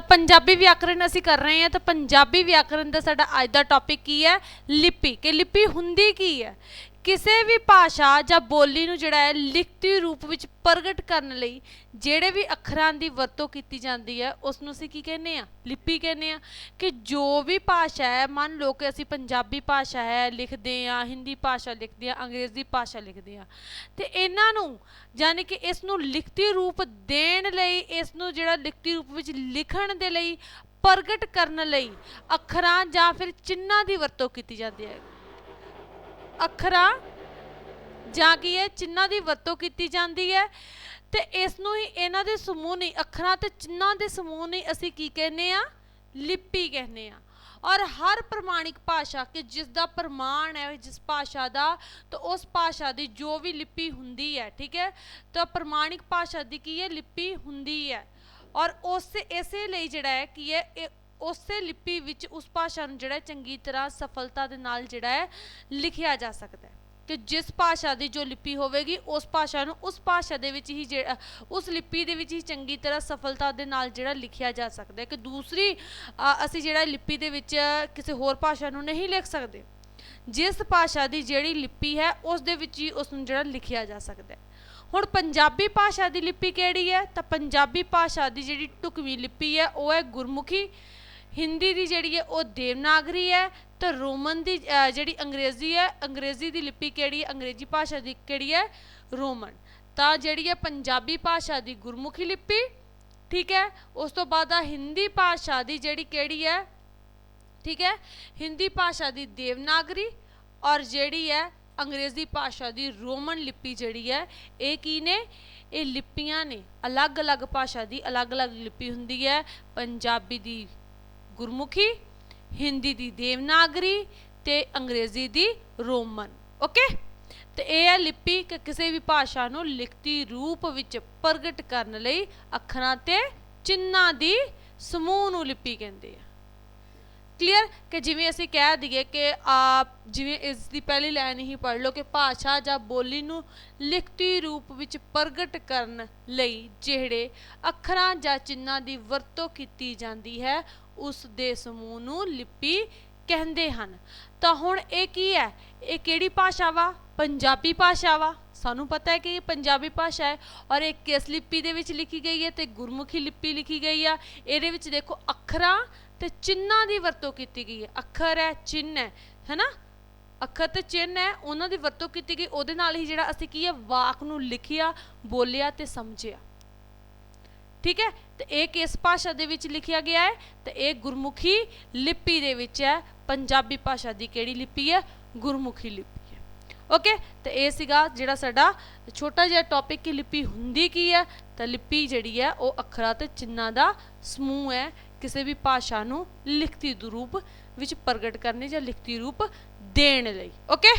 ਤਾਂ ਪੰਜਾਬੀ ਵਿਆਕਰਣ ਅਸੀਂ ਕਰ ਰਹੇ ਹਾਂ, ਤਾਂ ਪੰਜਾਬੀ ਵਿਆਕਰਣ ਦਾ ਸਾਡਾ ਅੱਜ ਦਾ ਟੌਪਿਕ ਕੀ ਹੈ? ਲਿਪੀ। ਕਿ ਲਿਪੀ ਹੁੰਦੀ ਕੀ ਹੈ? ਕਿਸੇ ਵੀ ਭਾਸ਼ਾ ਜਾਂ ਬੋਲੀ ਨੂੰ ਜਿਹੜਾ ਹੈ ਲਿਖਤੀ ਰੂਪ ਵਿੱਚ ਪ੍ਰਗਟ ਕਰਨ ਲਈ ਜਿਹੜੇ ਵੀ ਅੱਖਰਾਂ ਦੀ ਵਰਤੋਂ ਕੀਤੀ ਜਾਂਦੀ ਹੈ, ਉਸ ਨੂੰ ਅਸੀਂ ਕੀ ਕਹਿੰਦੇ ਆ ਲਿਪੀ ਕਹਿੰਦੇ ਆ ਕਿ ਜੋ ਵੀ ਭਾਸ਼ਾ ਹੈ, ਮੰਨ ਲਓ ਕਿ ਅਸੀਂ ਪੰਜਾਬੀ ਭਾਸ਼ਾ ਹੈ, ਲਿਖਦੇ ਆ ਹਿੰਦੀ ਭਾਸ਼ਾ ਲਿਖਦੇ ਆ ਅੰਗਰੇਜ਼ੀ ਭਾਸ਼ਾ ਲਿਖਦੇ ਆ ਤੇ ਇਹਨਾਂ ਨੂੰ ਯਾਨੀ ਕਿ ਇਸ ਨੂੰ ਲਿਖਤੀ ਰੂਪ ਦੇਣ ਲਈ, ਇਸ ਨੂੰ ਜਿਹੜਾ ਲਿਖਤੀ ਰੂਪ ਵਿੱਚ ਲਿਖਣ ਦੇ ਲਈ ਪ੍ਰਗਟ ਕਰਨ ਲਈ ਅੱਖਰਾਂ ਜਾਂ ਫਿਰ ਚਿੰਨ੍ਹਾਂ ਦੀ ਵਰਤੋਂ ਕੀਤੀ ਜਾਂਦੀ ਹੈ। ਅੱਖਰਾਂ ਜਾਂ ਕੀ ਹੈ ਚਿੰਨ੍ਹਾਂ ਦੀ ਵਰਤੋਂ ਕੀਤੀ ਜਾਂਦੀ ਹੈ? ਤੇ ਇਸ ਨੂੰ ਹੀ ਇਹਨਾਂ ਦੇ ਸਮੂਹ ਨਹੀਂ, ਅੱਖਰਾਂ ਤੇ ਚਿੰਨ੍ਹਾਂ ਦੇ ਸਮੂਹ ਨਹੀਂ ਅਸੀਂ ਕੀ ਕਹਿੰਦੇ ਆ ਲਿਪੀ ਕਹਿੰਦੇ ਆ ਔਰ ਹਰ ਪ੍ਰਮਾਣਿਕ ਭਾਸ਼ਾ ਕਿ ਜਿਸ ਦਾ ਪ੍ਰਮਾਣ ਹੈ, ਜਿਸ ਭਾਸ਼ਾ ਦਾ, ਤਾਂ ਉਸ ਭਾਸ਼ਾ ਦੀ ਜੋ ਵੀ ਲਿਪੀ ਹੁੰਦੀ ਹੈ, ਠੀਕ ਹੈ? ਤਾਂ ਪ੍ਰਮਾਣਿਕ ਭਾਸ਼ਾ ਦੀ ਕੀ ਹੈ? ਲਿਪੀ ਹੁੰਦੀ ਹੈ। ਔਰ ਉਸ, ਇਸੇ ਲਈ ਜਿਹੜਾ ਹੈ ਕੀ ਹੈ ਇਹ ਉਸੇ ਲਿਪੀ ਵਿੱਚ ਉਸ ਭਾਸ਼ਾ ਨੂੰ ਜਿਹੜਾ ਚੰਗੀ ਤਰ੍ਹਾਂ ਸਫਲਤਾ ਦੇ ਨਾਲ ਜਿਹੜਾ ਹੈ ਲਿਖਿਆ ਜਾ ਸਕਦਾ ਹੈ। ਕਿ ਜਿਸ ਭਾਸ਼ਾ ਦੀ ਜੋ ਲਿਪੀ ਹੋਵੇਗੀ, ਉਸ ਭਾਸ਼ਾ ਨੂੰ ਉਸ ਭਾਸ਼ਾ ਦੇ ਵਿੱਚ ਹੀ ਜਿਹੜਾ, ਉਸ ਲਿਪੀ ਦੇ ਵਿੱਚ ਹੀ ਚੰਗੀ ਤਰ੍ਹਾਂ ਸਫਲਤਾ ਦੇ ਨਾਲ ਜਿਹੜਾ ਲਿਖਿਆ ਜਾ ਸਕਦਾ ਹੈ। ਕਿ ਦੂਸਰੀ ਅਸੀਂ ਜਿਹੜਾ ਲਿਪੀ ਦੇ ਵਿੱਚ ਕਿਸੇ ਹੋਰ ਭਾਸ਼ਾ ਨੂੰ ਨਹੀਂ ਲਿਖ ਸਕਦੇ। ਜਿਸ ਭਾਸ਼ਾ ਦੀ ਜਿਹੜੀ ਲਿਪੀ ਹੈ, ਉਸ ਦੇ ਵਿੱਚ ਹੀ ਉਸ ਨੂੰ ਜਿਹੜਾ ਲਿਖਿਆ ਜਾ ਸਕਦਾ ਹੈ। ਹੁਣ ਪੰਜਾਬੀ ਭਾਸ਼ਾ ਦੀ ਲਿਪੀ ਕਿਹੜੀ ਹੈ? ਤਾਂ ਪੰਜਾਬੀ ਭਾਸ਼ਾ ਦੀ ਜਿਹੜੀ ਟੁਕਵੀਂ ਲਿਪੀ ਹੈ, ਉਹ ਹੈ ਗੁਰਮੁਖੀ। ਹਿੰਦੀ ਦੀ ਜਿਹੜੀ ਹੈ ਉਹ ਦੇਵਨਾਗਰੀ ਹੈ ਤੇ ਰੋਮਨ ਦੀ ਜਿਹੜੀ ਅੰਗਰੇਜ਼ੀ ਹੈ, ਅੰਗਰੇਜ਼ੀ ਦੀ ਲਿਪੀ ਕਿਹੜੀ ਹੈ? ਅੰਗਰੇਜ਼ੀ ਭਾਸ਼ਾ ਦੀ ਕਿਹੜੀ ਹੈ? ਰੋਮਨ। ਤਾਂ ਜਿਹੜੀ ਹੈ ਪੰਜਾਬੀ ਭਾਸ਼ਾ ਦੀ ਗੁਰਮੁਖੀ ਲਿਪੀ, ਠੀਕ ਹੈ? ਉਸ ਤੋਂ ਬਾਅਦ ਆ ਹਿੰਦੀ ਭਾਸ਼ਾ ਦੀ ਜਿਹੜੀ ਕਿਹੜੀ ਹੈ? ਠੀਕ ਹੈ? ਹਿੰਦੀ ਭਾਸ਼ਾ ਦੀ ਦੇਵਨਾਗਰੀ ਔਰ ਜਿਹੜੀ ਹੈ ਅੰਗਰੇਜ਼ੀ ਭਾਸ਼ਾ ਦੀ ਰੋਮਨ ਲਿਪੀ ਜਿਹੜੀ ਹੈ, ਇਹ ਕੀ ਨੇ? ਇਹ ਲਿਪੀਆਂ ਨੇ। ਅਲੱਗ-ਅਲੱਗ ਭਾਸ਼ਾ ਦੀ ਅਲੱਗ-ਅਲੱਗ ਲਿਪੀ ਹੁੰਦੀ ਹੈ। ਪੰਜਾਬੀ ਦੀ ਗੁਰਮੁਖੀ, ਹਿੰਦੀ ਦੀ ਦੇਵਨਾਗਰੀ ਤੇ ਅੰਗਰੇਜ਼ੀ ਦੀ ਰੋਮਨ ਓਕੇ ਤੇ ਇਹ ਹੈ ਲਿਪੀ ਕਿ ਕਿਸੇ ਵੀ ਭਾਸ਼ਾ ਨੂੰ ਲਿਖਤੀ ਰੂਪ ਵਿੱਚ ਪ੍ਰਗਟ ਕਰਨ ਲਈ ਅੱਖਰਾਂ ਤੇ ਚਿੰਨਾਂ ਦੀ ਸਮੂਹ ਨੂੰ ਲਿਪੀ ਕਹਿੰਦੇ ਆ। ਕਲੀਅਰ ਕਿ ਜਿਵੇਂ ਅਸੀਂ ਕਹਿ ਦਈਏ ਕਿ ਆਪ ਜਿਵੇਂ ਇਸ ਦੀ ਪਹਿਲੀ ਲਾਈਨ ਹੀ ਪੜ੍ਹ ਲਓ ਕਿ ਭਾਸ਼ਾ ਜਾਂ ਬੋਲੀ ਨੂੰ ਲਿਖਤੀ ਰੂਪ ਵਿੱਚ ਪ੍ਰਗਟ ਕਰਨ ਲਈ ਜਿਹੜੇ ਅੱਖਰਾਂ ਜਾਂ ਚਿੰਨਾਂ ਦੀ ਵਰਤੋਂ ਕੀਤੀ ਜਾਂਦੀ ਹੈ ਉਸ ਦੇ ਸਮੂਹ ਨੂੰ ਲਿਪੀ ਕਹਿੰਦੇ ਹਨ। ਤਾਂ ਹੁਣ ਇਹ ਕੀ ਹੈ? ਇਹ ਕਿਹੜੀ ਭਾਸ਼ਾ ਵਾ? ਪੰਜਾਬੀ ਭਾਸ਼ਾ ਵਾ। ਸਾਨੂੰ ਪਤਾ ਹੈ ਕਿ ਇਹ ਪੰਜਾਬੀ ਭਾਸ਼ਾ ਹੈ ਔਰ ਇਹ ਕਿਸ ਲਿਪੀ ਦੇ ਵਿੱਚ ਲਿਖੀ ਗਈ ਹੈ ਤੇ ਗੁਰਮੁਖੀ ਲਿਪੀ ਲਿਖੀ ਗਈ ਆ। ਇਹਦੇ ਵਿੱਚ ਦੇਖੋ ਅੱਖਰਾਂ ਤੇ ਚਿੰਨਾਂ ਦੀ ਵਰਤੋਂ ਕੀਤੀ ਗਈ ਹੈ। ਅੱਖਰ ਹੈ ਚਿੰਨ੍ਹ ਹੈ, ਹੈਨਾ? ਅੱਖਰ ਤੇ ਚਿੰਨ੍ਹ ਹੈ, ਉਹਨਾਂ ਦੀ ਵਰਤੋਂ ਕੀਤੀ ਗਈ। ਉਹਦੇ ਨਾਲ ਹੀ ਜਿਹੜਾ ਅਸੀਂ ਕੀ ਹੈ? ਵਾਕ ਨੂੰ ਲਿਖਿਆ, ਬੋਲਿਆ ਤੇ ਸਮਝਿਆ। ਠੀਕ ਹੈ? ਤੇ ਇਹ ਕਿਸ ਭਾਸ਼ਾ ਦੇ ਵਿੱਚ ਲਿਖਿਆ ਗਿਆ ਹੈ? ਤੇ ਇਹ ਗੁਰਮੁਖੀ ਲਿਪੀ ਦੇ ਵਿੱਚ ਹੈ। ਪੰਜਾਬੀ ਭਾਸ਼ਾ ਦੀ ਕਿਹੜੀ ਲਿਪੀ ਹੈ? ਗੁਰਮੁਖੀ ਲਿਪੀ ਹੈ। ਓਕੇ ਤੇ ਇਹ ਸੀਗਾ ਜਿਹੜਾ ਸਾਡਾ ਛੋਟਾ ਜਿਹਾ ਟੌਪਿਕ ਕਿ ਲਿਪੀ ਹੁੰਦੀ ਕੀ ਹੈ? ਤਾਂ ਲਿਪੀ ਜਿਹੜੀ ਹੈ, ਉਹ ਅੱਖਰਾਂ ਤੇ ਚਿੰਨਾਂ ਦਾ ਸਮੂਹ ਹੈ। ਕਿਸੇ ਵੀ ਭਾਸ਼ਾ ਨੂੰ ਲਿਖਤੀ ਰੂਪ ਵਿੱਚ ਪ੍ਰਗਟ ਕਰਨੇ ਜਾਂ ਲਿਖਤੀ ਰੂਪ ਦੇਣ ਲਈ। ਓਕੇ